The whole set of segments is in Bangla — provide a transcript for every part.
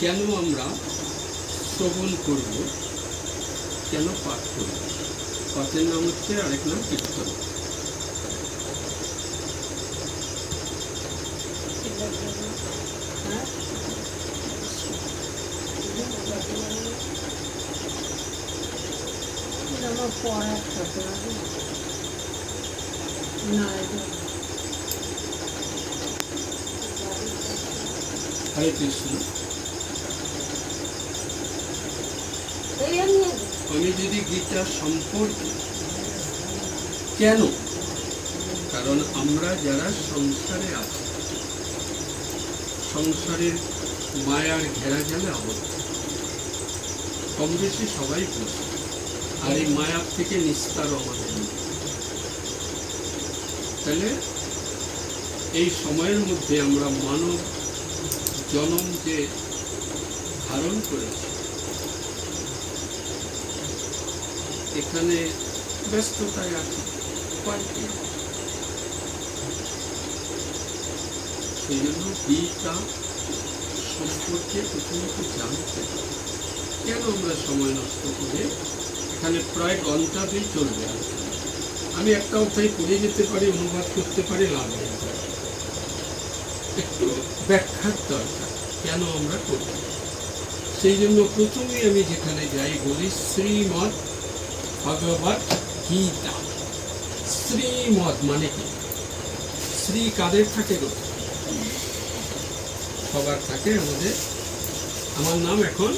কেন আমরা শ্রবণ করব? কেন পাঠ করব? পাঠের নাম হচ্ছে আরেক নাম কীর্তন। হরে কৃষ্ণ এই আমি আমি যদি গীতা সম্পর্কে কেন কারণ আমরা যারা সংসারে আছি, সংসারের মায়ার ঘেরা জালে আবদ্ধ কম বেশি সবাই বুঝে আর এই মায়ার থেকে নিস্তার আমাদের। তাহলে এই সময়ের মধ্যে আমরা মানব জনম যে ধারণ করেছি এখানে ব্যস্ততায় আছি সেই জন্য গীতা সম্পর্কে প্রথমত জানতে হবে। কেন আমরা সময় নষ্ট করে এখানে প্রায় ঘণ্টা চলবে? আমি একটা অধ্যায় পড়ে যেতে পারি অনুবাদ করতে পারি লাভ একটু ব্যাখ্যার দরকার কেন আমরা করি সেই জন্য প্রথমেই আমি যেখানে যাই বলি শ্রীমৎ ভগবত গীতা। শ্রীমদ মানে কি? শ্রী কাদের থাকে গো? সবার থাকে আমাদের। আমার নাম এখন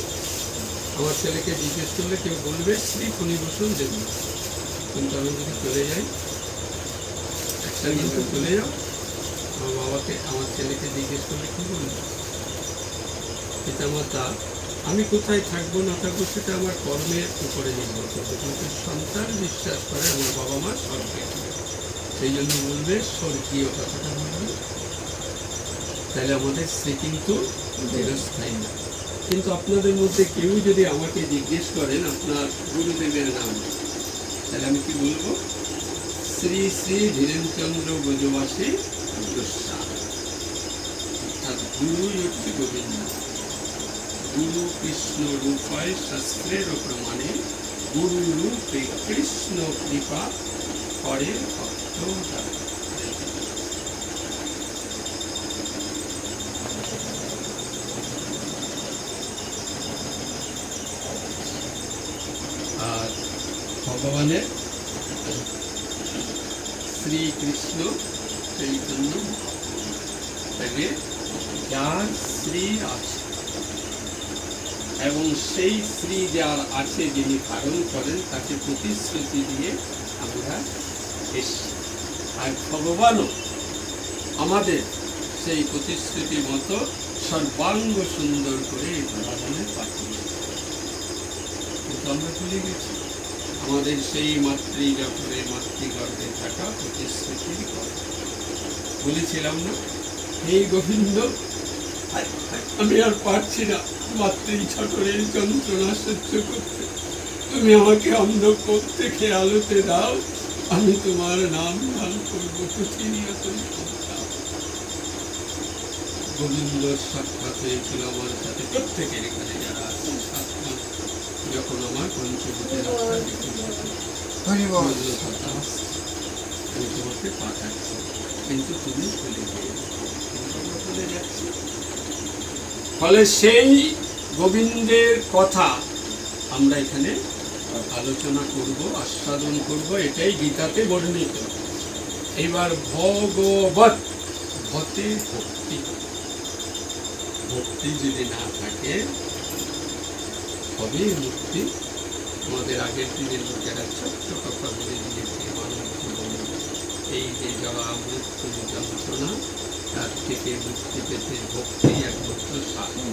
আমার ছেলেকে জিজ্ঞেস করলে কেউ বলবে, শ্রী ফণিভূষণ দেবী কিন্তু আমি যদি চলে যাই, একটা কিন্তু চলে যাও, আমার বাবাকে, আমার ছেলেকে জিজ্ঞেস করলে কি বলবে? পিতামাতা আমি কোথায় থাকব না থাকব সেটা আমার কর্মের উপরে নির্ভর করবে কিন্তু সন্তান বিশ্বাস করে আমার বাবা মা স্বর্গে সেই জন্য বলবে, স্বর্গীয় কথাটা বলবে। তাহলে আমাদের সে কিন্তু দীর্ঘস্থায়ী না। কিন্তু আপনাদের মধ্যে কেউ যদি আমাকে জিজ্ঞেস করেন, আপনার গুরুদেবের নাম তাহলে আমি কি বলব? শ্রী শ্রী ধীরেনচন্দ্র ব্রজবাসী গোস্বামী অর্থাৎ গুরুই হচ্ছে গোবিন্দ। গুরু কৃষ্ণ রূপায় শাস্ত্রের প্রমাণে গুরু রূপে কৃষ্ণ কৃপা করে ভক্ত আর ভগবানের শ্রীকৃষ্ণ চৈতন্য তাকে যার শ্রী আছে এবং সেই স্ত্রী যার আছে যিনি ধারণ করেন, তাকে প্রতিশ্রুতি দিয়ে আমরা এসছি আর ভগবানও আমাদের সেই প্রতিশ্রুতি মতো সর্বাঙ্গ সুন্দর করে এই ধরাধামে পাঠিয়ে কিন্তু আমরা ভুলে গেছি। আমাদের সেই মাতৃ যখনে মাতৃগর্ভে থাকা প্রতিশ্রুতির বলেছিলাম না? এই গোবিন্দ আমি আর পারছি না। মাতৃ ছটরের যন্ত্রণা সহ্য করতে। তুমি আমাকে অন্ধকূপ থেকে আলোতে দাও। আমি তোমার নাম গান করব প্রতিনিয়ত গোবিন্দ সাক্ষাৎ হয়েছিল আমার সাথে। প্রত্যেকের এখানে যারা আছে সাত মাস যখন আমার রাস্তা বলল, আমি তোমাকে পাঠাচ্ছি কিন্তু তুমি ভুলে গিয়ে ভুলে যাচ্ছি। ফলে সেই গোবিন্দের কথা আমরা এখানে আলোচনা করব, আস্বাদন করব, এটাই গীতাতে বর্ণিত। এবার ভগবত ভতে ভক্তি। ভক্তি যদি না থাকে তবে মুক্তি। আমাদের আগের দিনের লোকেরা ছোট্ট কথা বলে দিয়েছে, এই যে যাওয়া মৃত্যু, যন্ত্রণা তার থেকে মুক্তি পেতে ভক্তি একমাত্র সাধন।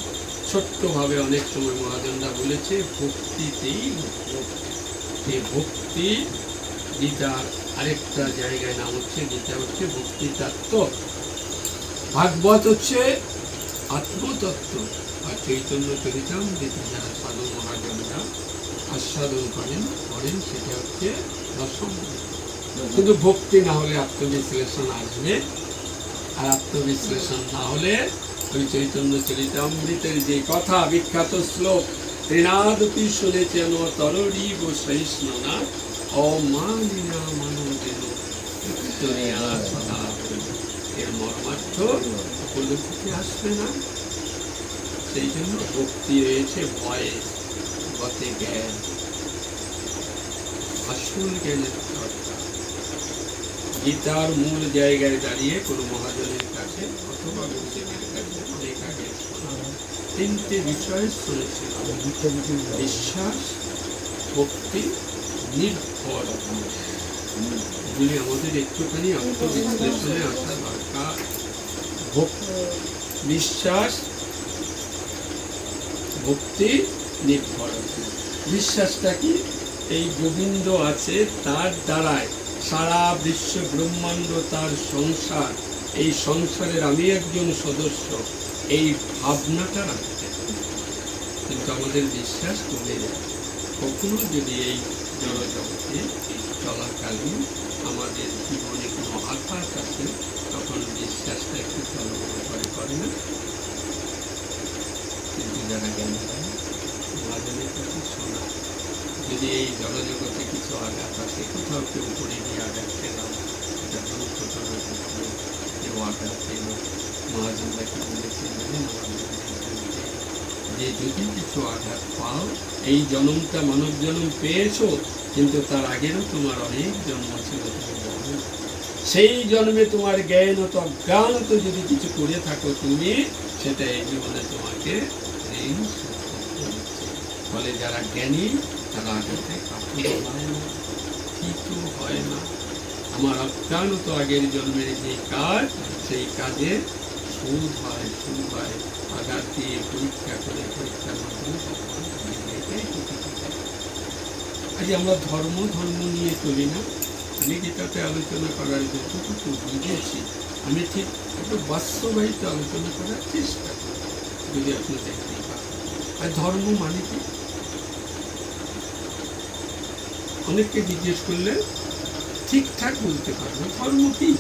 ছোট্টভাবে অনেক সময় মহাজনরা বলেছে, ভক্তিতেই এই ভক্তি গীতার আরেকটা জায়গায় নাম হচ্ছে, গীতা হচ্ছে ভক্তি ভাগবত হচ্ছে আত্মতত্ত্ব। আর চৈতন্য চরিতামৃতি যারা সাধু মহাজনরা আস্বাদন করেন করেন, সেটা হচ্ছে দশম কিন্তু ভক্তি না হলে আত্মবিশ্লেষণ আসবে। আত্মবিশ্লেষণ না হলে ওই চৈতন্য চরিতামৃতের যে কথা, বিখ্যাত শ্লোক, ত্রিনাদপি শুনেছেন তররি গো সহিষ্ণনা মানবেন। এর মর্মার্থ উপলব্ধিতে আসবে না। সেই জন্য ভক্তি রয়েছে ভয়ে, গতে জ্ঞান। আসল জ্ঞানের গীতার মূল জায়গায় দাঁড়িয়ে কোনো মহাজনের কাছে অথবা গুরুদেবের কাছে অনেক আগে তিনটে বিষয় শুনেছিলাম। বিশ্বাস, ভক্তি, নির্ভর। এগুলি আমাদের একটুখানি আত্মবিশ্লেষণে আসা দরকার। বিশ্বাস, ভক্তি, নির্ভর। বিশ্বাসটা কি? এই গোবিন্দ আছে তার দ্বারায়। সারা বিশ্ব ব্রহ্মাণ্ড তার সংসার। এই সংসারের আমি একজন সদস্য। এই ভাবনাটা রাখতে কিন্তু আমাদের বিশ্বাস কমে যায়। কখনো যদি এই জড়জগতে চলাকালীন আমাদের জীবনে কোনো আঘাত আসে, তখন বিশ্বাসটা একটু চলমান করে করে না। কিন্তু যারা জ্ঞান কাছে শোনা যদি এই জলজগতে কিছু আঘাত আসে, কোথাও কেউ পড়ে পেলাম এটা দুর্ঘটনা ঘটলো কেউ আঘাত পেল মহাজনরা কি বলেছে জানেন আমাদের এখানে? যে যদি কিছু আঘাত পাও এই জন্মটা মানব জন্ম পেয়েছ, কিন্তু তার আগেরও তোমার অনেক জন্ম ছিল সেই জন্মে তোমার জ্ঞান জ্ঞানত অজ্ঞানত যদি কিছু করে থাকো তুমি সেটা এই জীবনে তোমাকে ঋণ। ফলে যারা জ্ঞানী, তারা আঘাতে কাপড় হয় না, ঠিকও হয় না আমার অজ্ঞানত আগের জন্মের যে কাজ, সেই কাজে সুদ হয় সুদ হয় আঘাত দিয়ে পরীক্ষা করে, পরীক্ষার মাধ্যমে। আজ আমরা ধর্ম ধর্ম নিয়ে চলি না। আমি গীতাতে আলোচনা করার যতটুকু বুঝেছি, আমি ঠিক একটু বাস্তবায়িত আলোচনা করার চেষ্টা করি, যদি আপনি দেখতে আর ধর্ম মানে কি? অনেককে জিজ্ঞেস করলে ঠিকঠাক বলতে পারবে। ধর্ম কি?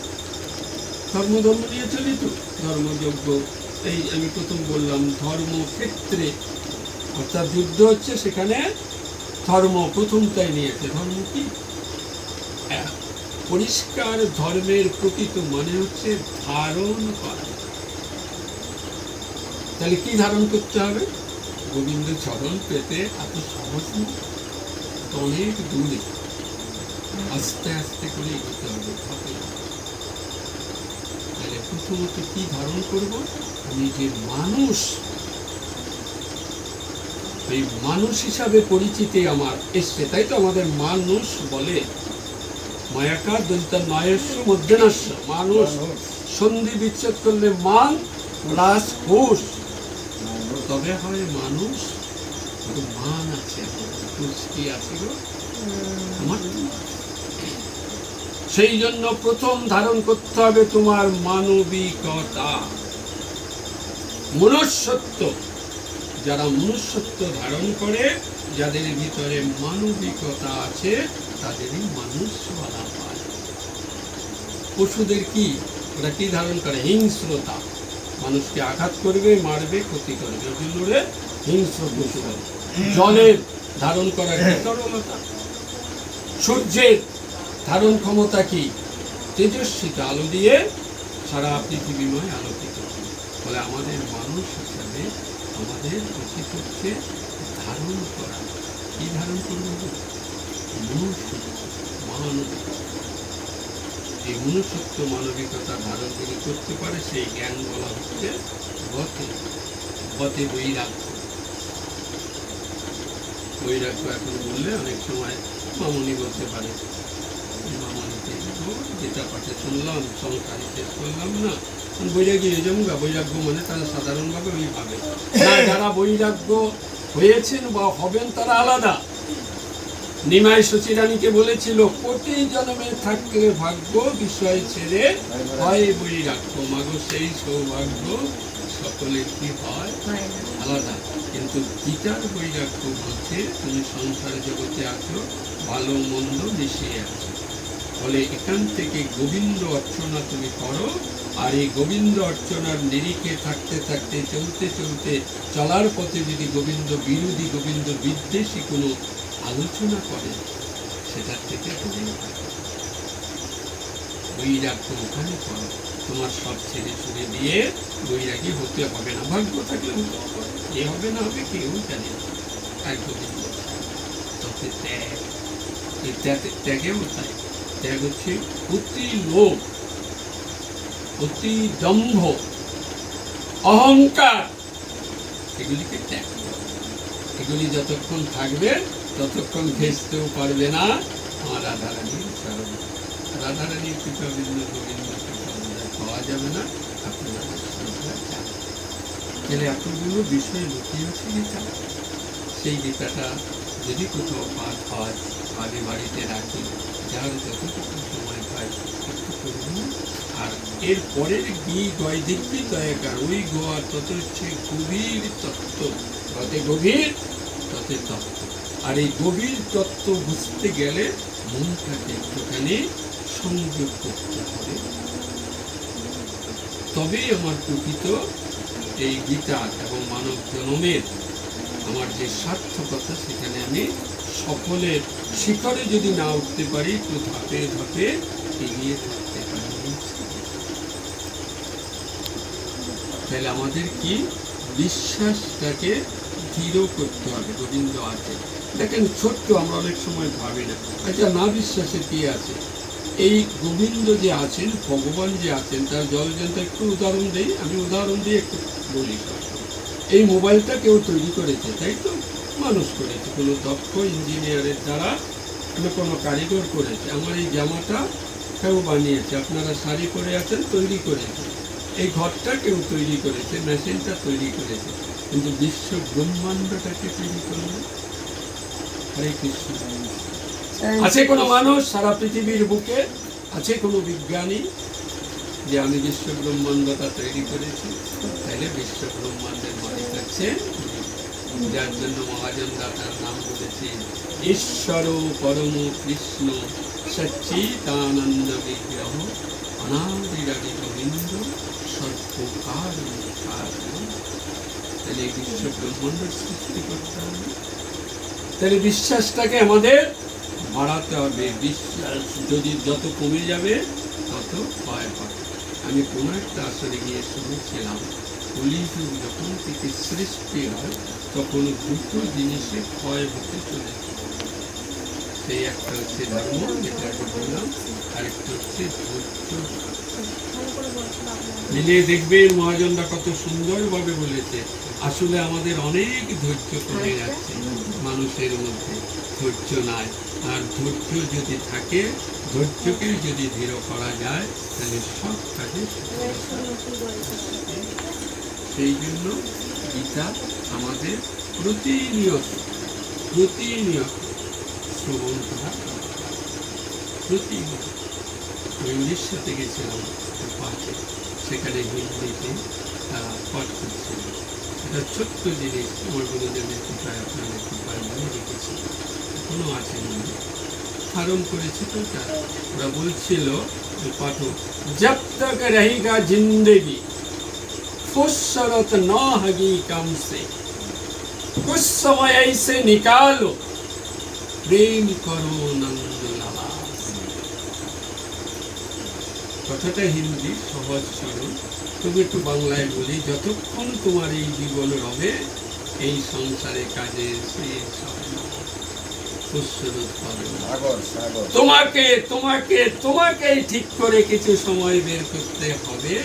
ধর্ম ধর্ম নিয়ে চলি তো। ধর্মযজ্ঞ এই আমি প্রথম বললাম ধর্মক্ষেত্রে। অর্থাৎ যুদ্ধ হচ্ছে সেখানে ধর্ম প্রথমটাই নিয়েছে। ধর্ম কি? এক, পরিষ্কার ধর্মের প্রকৃত মানে হচ্ছে ধারণ করা। তাহলে কি ধারণ করতে হবে? গোবিন্দ চরণ পেতে এত সহজ অনেক দূরে। আস্তে আস্তে করে এগোতে হবে ধাপে। তাহলে প্রথমত কি ধারণ করব? আমি যে মানুষ এই মানুষ হিসাবে পরিচিতি আমার এসছে তাই তো আমাদের মানুষ বলে মায়াকার দন্ত নয়স্য মধ্যনাস্য মানুষ। সন্ধি বিচ্ছেদ করলে মান প্লাস হুশ। তবে হয় মানুষ মান আছে হুশ কি আছে গো? আমার সেই জন্য প্রথম ধারণ করতে হবে তোমার মানবিকতা। মনুষ্যত্ব, যারা মনুষ্যত্ব ধারণ করে, যাদের ভিতরে মানবিকতা আছে, তাদেরই মানুষ বলা হয়। পশুদের কি? ওরা কি ধারণ করে? হিংস্রতা। মানুষকে আঘাত করবে, মারবে, ক্ষতি করবে। ওই জন্য হিংস্র পশু জলের ধারণ করার সূর্যের ধারণ ক্ষমতা কি? তেজস্বিতা আলো দিয়ে সারা পৃথিবীময় আলোকিত। ফলে আমাদের মানুষ হিসাবে আমাদের উচিত হচ্ছে ধারণ করা। কি ধারণ করব? মানবিকতা এই মনুষ্যত্ব মানবিকতা ধারণ যদি করতে পারে, সেই জ্ঞান বলা হচ্ছে গতে। গতে বৈরাগ্য। বৈরাগ্য এখন বললে অনেক সময় মামনি বলতে পারে। গীতা পাঠে শুনলাম সংসারে শেষ করলাম না বৈরাগী হয়ে যাব গা বৈরাগ্য মানে তারা সাধারণভাবে ওই ভাবে। না যারা বৈরাগ্য হয়েছেন বা হবেন তারা আলাদা। নিমাই সচিরানীকে বলেছিল কোটি জন্মে থাকলে ভাগ্য বিষয় ছেড়ে হয় বৈরাগ্য। মাগো সেই সৌভাগ্য সকলের কি হয়? হয় আলাদা। কিন্তু গীতার বৈরাগ্য বলছে তুমি সংসার জগতে আছো ভালো মন্দ মিশিয়ে আছো। ফলে এখান থেকে গোবিন্দ অর্চনা তুমি করো। আর এই গোবিন্দ অর্চনার নিরিখে থাকতে থাকতে, চলতে চলতে চলার পথে যদি গোবিন্দ বিরোধী, গোবিন্দ বিদ্বেষী কোনো আলোচনা করে, সেটার থেকে দূরে বৈরাগ্য ওখানে করো। তোমার সব ছেড়ে ছুড়ে দিয়ে বৈরাগী হতে হবে না। ভাগ্য থাকলে হতে হবে। এ হবে না হবে কেউ জানে। না আর গোবিন্দ তবে ত্যাগ। ত্যাগেও ত্যাগ হচ্ছে অতি লোভ অতি দম্ভ অহংকার। এগুলিকে ত্যাগ এগুলি যতক্ষণ থাকবে, ততক্ষণ ঘেঁচতেও পারবে না। আমার রাধারানীর চরণ রাধারানীর কৃপা বিন্দু গোবিন্দ পাওয়া যাবে না। তাহলে এতগুলো বিষয় লুকিয়ে আছে গীতা সেই গীতাটা যদি কোথাও পাঠ হয়, আগে বাড়িতে রাখি। যার আর এর গি গয় দিব্যি দয়াকার? ওই গোয়ার তত হচ্ছে গভীর তত্ত্ব। তত গভীর, তত তত্ত্ব। আর এই গভীর তত্ত্ব বুঝতে গেলে মনটাকে একটুখানি সংযোগ করতে হবে। তবেই আমার প্রকৃত এই গীতা এবং মানব জনমের আমার যে সার্থকতা, সেখানে আমি সকলের শিখরে যদি না উঠতে পারি, তো ধাপে ধাপে এগিয়ে থাকতে পারি। তাহলে আমাদের কি? বিশ্বাসটাকে দৃঢ় করতে হবে, গোবিন্দ আছে। দেখেন, ছোট্ট আমরা অনেক সময় ভাবি না। আচ্ছা না বিশ্বাসে কি আছে? এই গোবিন্দ যে আছেন, ভগবান যে আছেন, তার জলজন্ত একটু উদাহরণ দেই। আমি উদাহরণ দিয়ে একটু বলি। এই মোবাইলটা কেউ তৈরি করেছে, তাই তো? মানুষ করেছে কোনো দক্ষ ইঞ্জিনিয়ারের দ্বারা কোনো কোনো কারিগর করেছে। আমার এই জামাটা কেউ বানিয়েছে আপনারা শাড়ি পরে আছেন তৈরি করেছে এই ঘরটা কেউ তৈরি করেছে মেশিনটা তৈরি করেছে কিন্তু বিশ্ব ব্রহ্মাণ্ডটাকে তৈরি করল। হরে কৃষ্ণ। আছে কোনো মানুষ সারা পৃথিবীর বুকে আছে কোনো বিজ্ঞানী যে আমি বিশ্ব ব্রহ্মাণ্ডটা তৈরি করেছি? তাহলে বিশ্ব ব্রহ্মাণ্ডের মালিক হচ্ছে যার জন্য মহাজন দাতার নাম বলেছে। ঈশ্বর পরম কৃষ্ণ সচ্চিদানন্দ বিগ্রহ অনাদিরাদি গোবিন্দ সর্বকার তাহলে বিশ্ব ব্রহ্মাণ্ড সৃষ্টি করতে হবে। তাহলে বিশ্বাসটাকে আমাদের বাড়াতে হবে। বিশ্বাস যদি যত কমে যাবে, তত ভয় পাবে আমি কোনো একটা আসরে গিয়ে শুনেছিলাম কলিযুগ যখন থেকে সৃষ্টি হয় তখন দুটো জিনিসে ক্ষয় হতে চলেছে সেই একটা হচ্ছে ধর্ম যেটা আগে বললাম আরেকটা হচ্ছে ধৈর্য মিলিয়ে দেখবেন মহাজনরা কত সুন্দরভাবে বলেছে। আসলে আমাদের অনেক ধৈর্য কমে যাচ্ছে মানুষের মধ্যে। ধৈর্য নাই। আর ধৈর্য যদি থাকে ধৈর্যকে যদি দৃঢ় করা যায়, তাহলে সব কাজে। সেই জন্য গীতা আমাদের প্রতিনিয়ত প্রতিনিয়ত শ্রবণ করা প্রতিনিয়ত। আমি উড়িষ্যাতে গেছিলাম পাঠে সেখানে হিন্দিতে তারা পাঠ করছিল। এটা ছোট্ট জিনিস আমার গুরুদেবের কৃপায় আপনাদের কৃপায় মনে রেখেছি, এখনও আছে মনে। ধারণ করেছে তো ওরা বলছিল পাঠক, জব তক রহেগা জিন্দেগি। કુસરત ન હગીકમ સે সময় સમય સે প্রেম করো নন্দ কথাটা হিন্দি সহজ সরল। তুমি একটু বাংলায় বলি যতক্ষণ তোমার এই জীবন রবে এই সংসারে কাজে তোমাকে তোমাকে তোমাকে ঠিক করে কিছু সময় বের করতে হবে।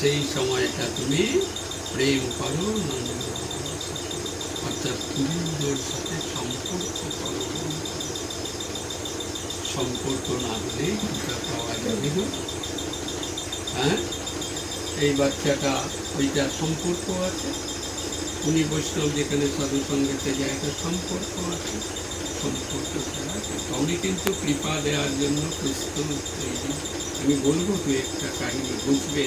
সেই সময়টা তুমি প্রেম করো নন্দ অর্থাৎ গোবিন্দর সাথে সম্পর্ক করো। সম্পর্ক না হলে কৃপা পাওয়া যাবে হ্যাঁ? এই বাচ্চাটা, ওইটা সম্পর্ক আছে। উনি বৈষ্ণব যেখানে সাধু সঙ্গেতে যায় সম্পর্ক আছে। সম্পর্ক ছাড়া উনি কিন্তু কৃপা দেওয়ার জন্য প্রস্তুত তৈরি আমি বলব দু একটা কাহিনী বুঝবে।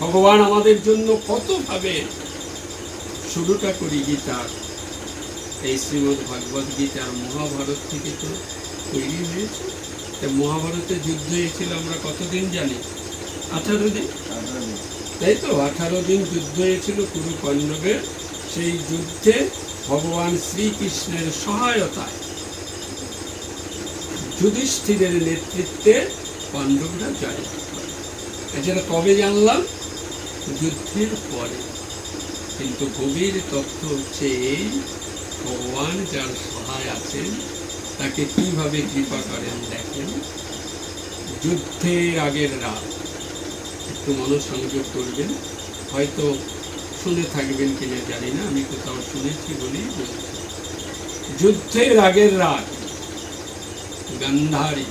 ভগবান আমাদের জন্য কতভাবে শুরুটা করি গীতার এই শ্রীমদ্ ভগবদ গীতার মহাভারত থেকে তো তৈরি হয়েছে। তা মহাভারতে যুদ্ধ হয়েছিল আমরা কতদিন জানি? আঠারো দিন? তাই তো, আঠারো দিন যুদ্ধ হয়েছিল কুরু পাণ্ডবের সেই যুদ্ধে ভগবান শ্রীকৃষ্ণের সহায়তায় যুধিষ্ঠিরের নেতৃত্বে পাণ্ডবরা জয় এছাড়া কবে জানলাম? যুদ্ধের পরে। কিন্তু গভীর তথ্য হচ্ছে এই, ভগবান যার সহায় আছেন, তাকে কীভাবে কৃপা করেন দেখেন? যুদ্ধের আগের রাত। একটু মনোসংযোগ করবেন। হয়তো শুনে থাকবেন কিনা জানি না, আমি কোথাও শুনেছি বলছি। যুদ্ধের আগের রাত। গান্ধারী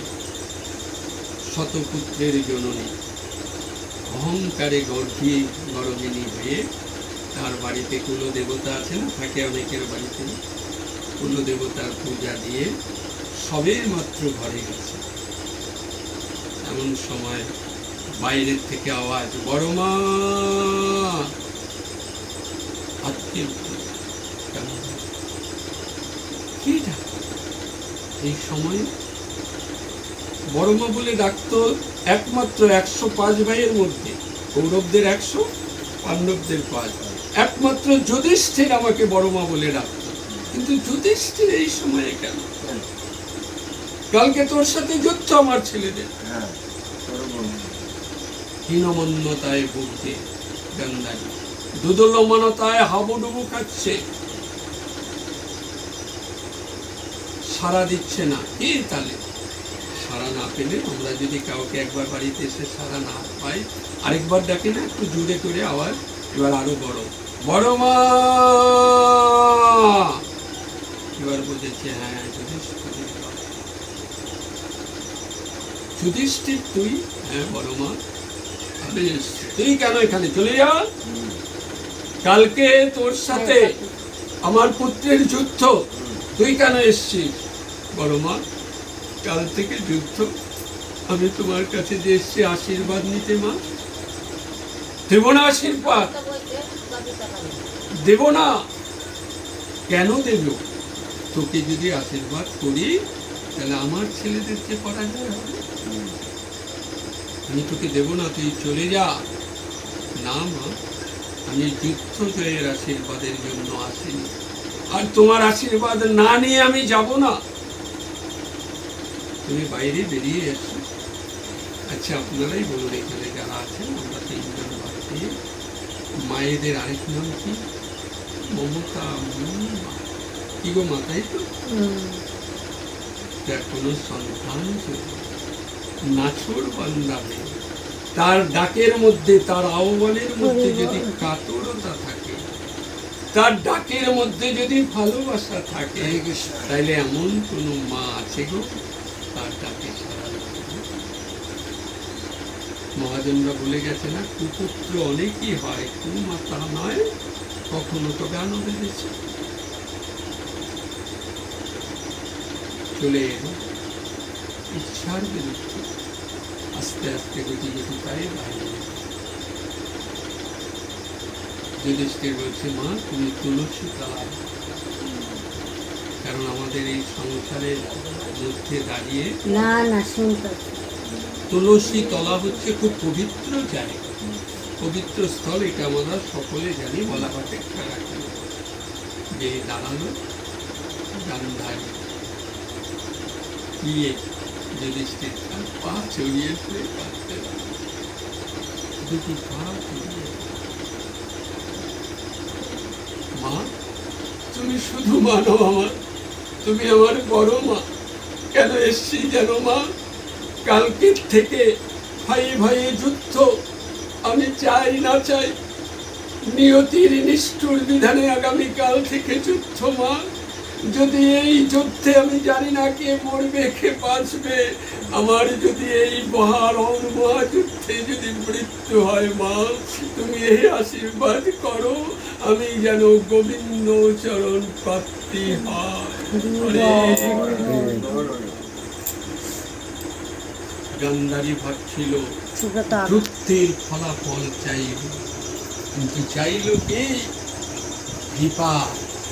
শতপুত্রের জননী। অহংকারে গর্ভী গরবিনী হয়ে তার বাড়িতে কুলো দেবতা আছেন থাকে অনেকের বাড়িতে। কুলো দেবতার পূজা দিয়ে সবে মাত্র ঘরে গেছে। এমন সময় বাইরের থেকে আওয়াজ, বড় মা! কি এই সময় বড় মা বলে ডাকতো একমাত্র একশো পাঁচ ভাইয়ের মধ্যে। কৌরবদের একশো পাণ্ডবদের পাঁচ একমাত্র যুধিষ্ঠির আমাকে বড় মা বলে ডাকতো। কিন্তু যুধিষ্ঠির এই সময়ে কেন? কালকে তোর সাথে যুদ্ধ আমার ছেলেদের। হীনমন্যতায় ভুগতে গঙ্গারি দুদলমানতায় হাবুডুবু খাচ্ছে। সারা দিচ্ছে না। কি তাহলে সারা না পেলে আমরা যদি কাউকে একবার বাড়িতে এসে সারা না পাই আরেকবার ডাকি না একটু জুড়ে করে আওয়াজ এবার আরও বড়। বড় মা! এবার বুঝেছে হ্যাঁ যুধিষ্ঠির তুই হ্যাঁ বড় মা। তুই কেন এখানে চলে যা? কালকে তোর সাথে আমার পুত্রের যুদ্ধ। তুই কেন এসছিস? বড় মা কাল থেকে যুদ্ধ আমি তোমার কাছে যে এসছি, আশীর্বাদ নিতে, মা। দেব না আশীর্বাদ। দেব না। কেন দেব? তোকে যদি আশীর্বাদ করি, তাহলে আমার ছেলেদেরকে পরাজয় হবে। আমি তোকে দেব না, তুই চলে যা। না, মা, আমি যুদ্ধ জয়ের আশীর্বাদের জন্য আসিনি। আর তোমার আশীর্বাদ না নিয়ে আমি যাব না। তুমি বাইরে বেরিয়ে এসো। আচ্ছা আপনারাই বলুন এখানে যারা আছেন আমরা তিনজন ভারতীয় মায়েদের আরেক নাম কি? মমতা কি গো মাতাই তো? তার কোনো সন্তান ছিল না। নাছোড় বান্দা মেয়ে। তার ডাকের মধ্যে তার আহ্বানের মধ্যে যদি কাতরতা থাকে তার ডাকের মধ্যে যদি ভালোবাসা থাকে তাইলে এমন কোনো মা আছে গো তার ডাকে সারা দেবে না? মহাজনরা বলে গেছে না কুপুত্র অনেকই হয় কুমাতা নয়, কখনো তো গানও বেঁধেছে চলে এলো। ইচ্ছার বিরুদ্ধে আস্তে আস্তে গতি গতি পায়ে বাইরে যুধিষ্ঠির বলছে, মা, তুমি তুলসী তলায় কারণ আমাদের এই সংসারের মধ্যে দাঁড়িয়ে না না, শুনতে তুলসী তলা হচ্ছে খুব পবিত্র জায়গা। পবিত্র স্থল এটা আমরা সকলে জানি, বলা রাখি যে দাঁড়াল গান্ধারী গিয়ে যুধিষ্ঠির পা ছড়িয়ে শুয়ে দুটি পা ছড়িয়ে মা, তুমি শুধু মানো আমার, তুমি আমার বড় মা। কেন এসছি জানো মা? কালকের থেকে ভাই ভাই যুদ্ধ আমি চাই না চাই। নিয়তির নিষ্ঠুর বিধানে আগামী কাল থেকে যুদ্ধ মা। যদি এই যুদ্ধে আমি জানি না কে মরবে কে বাঁচবে আমার যদি এই মহারণ মহাযুদ্ধে যদি মৃত্যু হয় মা তুমি এই আশীর্বাদ করো আমি যেন গোবিন্দ চরণ প্রাপ্তি হয়। হরে ভাবছিল ফলাফল চাইল। কিন্তু চাইল কি? কৃপা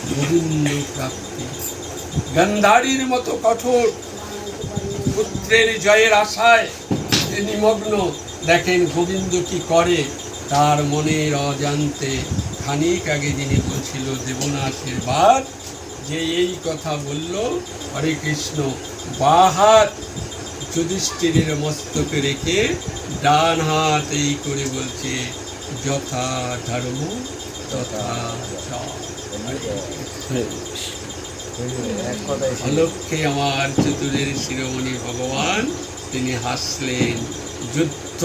গোবিন্দ প্রাপ্তি। গান্ধারীর মতো কঠোর পুত্রের জয়ের আশায় নিমগ্ন। দেখেন গোবিন্দ কি করে? তার মনের অজান্তে খানিক আগে যিনি বলছিল দেবনা আশীর্বাদ যে এই কথা বলল হরে কৃষ্ণ বাহাত যুধিষ্ঠিরের মস্তকে রেখে ডান হাত এই করে বলছে, যথা ধর্ম, তথা। অলক্ষে আমার চতুরের শিরোমণি ভগবান, তিনি হাসলেন, যুদ্ধ